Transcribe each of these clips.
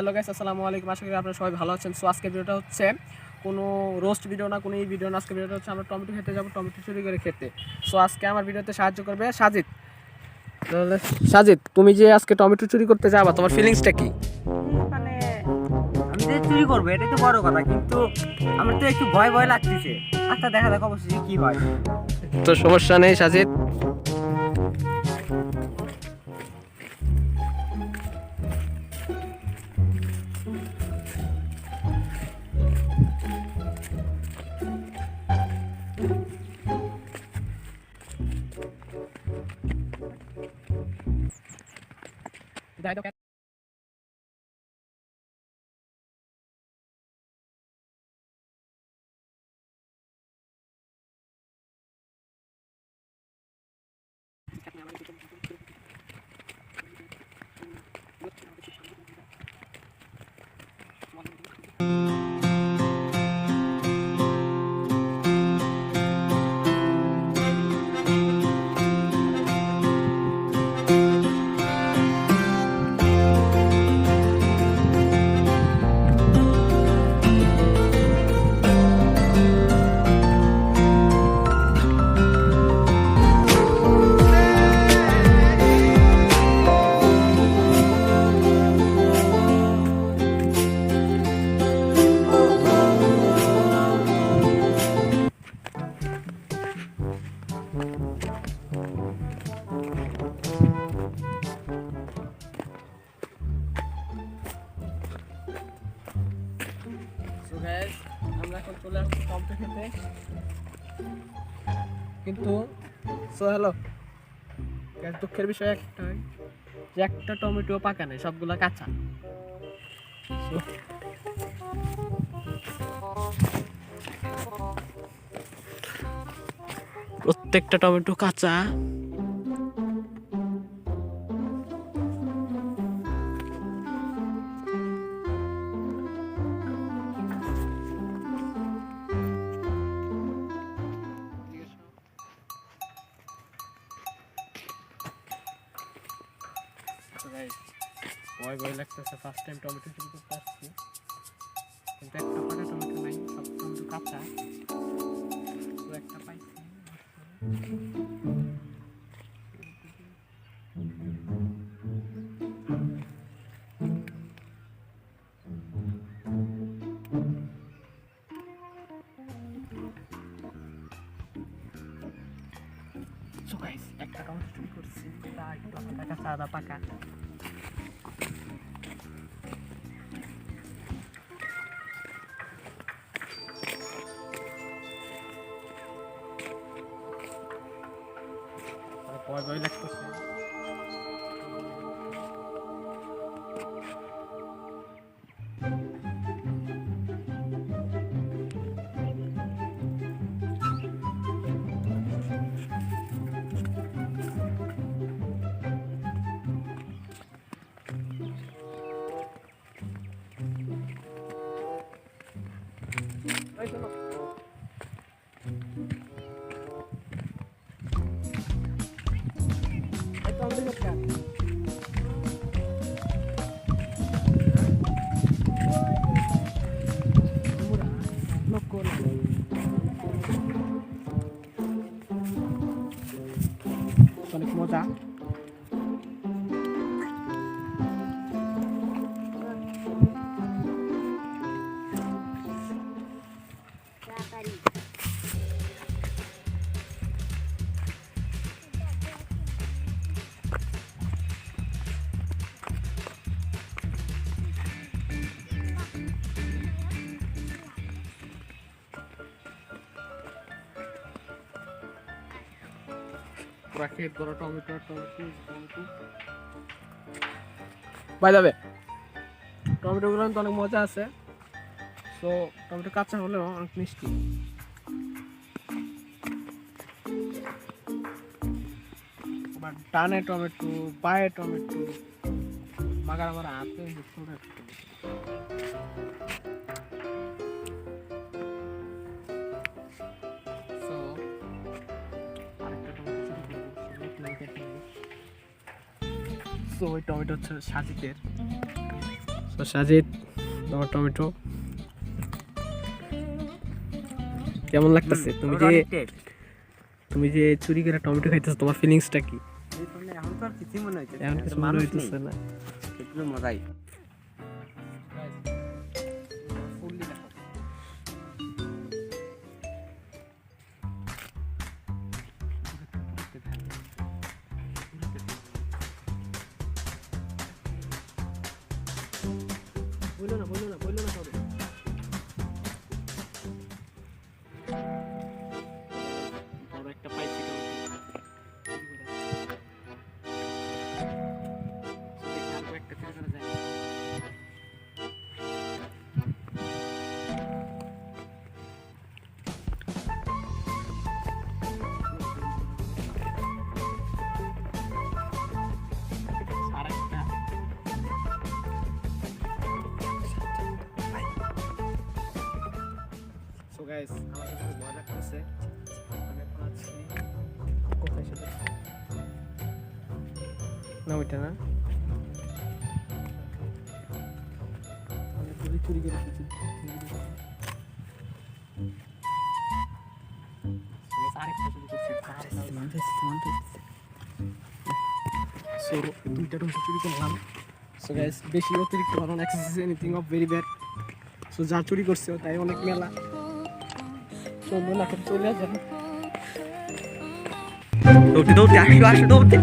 Hello guys আসসালামু আলাইকুম। আশা করি আপনারা সবাই ভালো আছেন। সো আজকের ভিডিওটা হচ্ছে কোনো রোস্ট ভিডিও না কোনো এই ভিডিও না। আজকে ভিডিওটা হচ্ছে আমরা টমেটো খেতে যাব টমেটো চুরি করে খেতে। সো আজকে আমার ভিডিওতে সাহায্য করবে সাজিদ। তাহলে সাজিদ তুমি যে আজকে টমেটো চুরি করতে যাবা তোমার ফিলিংসটা কি? মানে আমি যে চুরি করব এটাই তো বড় কথা কিন্তু আমার তো একটু ভয় ভয় লাগতেছে। আচ্ছা দেখা যাক অবশ্যই কি হয়। তো সমস্যা নেই সাজিদ। যাই তো So আমরা এখন চলে আসছি টমেটো খেতে কিন্তু সো হ্যালো দুঃখের বিষয় একটাই যে একটা টমেটো পাকা নেই, সবগুলা কাঁচা। প্রত্যেকটা টমেটো কাঁচা। ভয় ভয় লাগতেছে ফার্স্ট টাইম টমেটো চুরি করতে আসছি। কিন্তু একটা পাকা টমেটো নাই, সব টমেটো কাঁচা। তো একটা পাইছি। একটা টমেটো চুরি করছি তা একটু আধা পাকা। অনেক ভয় ভয় লাগতেছে এই চলো এই অনেক টমেটো টমেটো বাই টমেটোগুলো তো অনেক মজা আছে। তো টমেটো কাঁচা হলেও অনেক মিষ্টি। ডানে টমেটো বায়ে টমেটো মাগার আমার হাতে So, ওই টমেটো হচ্ছে সাজিদের। সো তো সাজিদ তোমার টমেটো। কেমন লাগতেছে? তুমি যে তুমি যে চুরি করে টমেটো খাইতেছো তোমার ফিলিংসটা কি? এখন তো আর কিছুই মনে এখন কিছু মনে হইতেছে না। মজাই। বলল না গাইস আমাদের খুব মজা করছে আমি এখন আছি কোথায় সেটা? না ওইটা না? চুরি চুরি করে খেয়েছি সো দুইটা টমেটো চুরি করলাম। সো গাইস বেশি অতিরিক্ত কারণ exercise anything of very bad so যা চুরি করছে তাই অনেক মেলা। চলবে না এখন চলে যাবে? দৌড়তে দৌড়তে আসো আসো দৌড়তে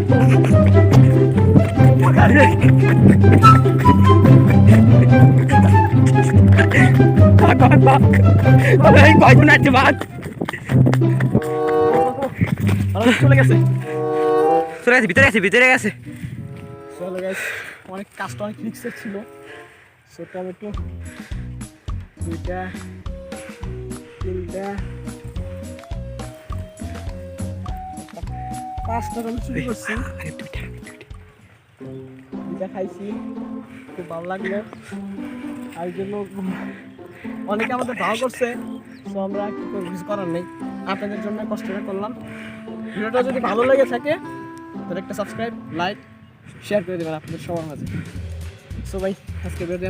কয়জন আছে চলে গেছে। চলে গেছে ভিতরে গেছে ভিতরে গেছে। চলে গেছে। অনেক কাজটা অনেক রিক্সের ছিল। সো টমেটো দুইটা তিনটা চুরি করছি। খাইছি খুব ভালো লাগল। আর জন্য অনেকে আমাদের ভালো করছে তো আমরা কি করব কিছু করার নেই। আপনাদের জন্য কষ্টটা করলাম। ভিডিওটা যদি ভালো লেগে থাকে তাহলে একটা সাবস্ক্রাইব লাইক শেয়ার করে দেবেন আপনাদের সবার মাঝে। সো ভাই আজকে বেরোতে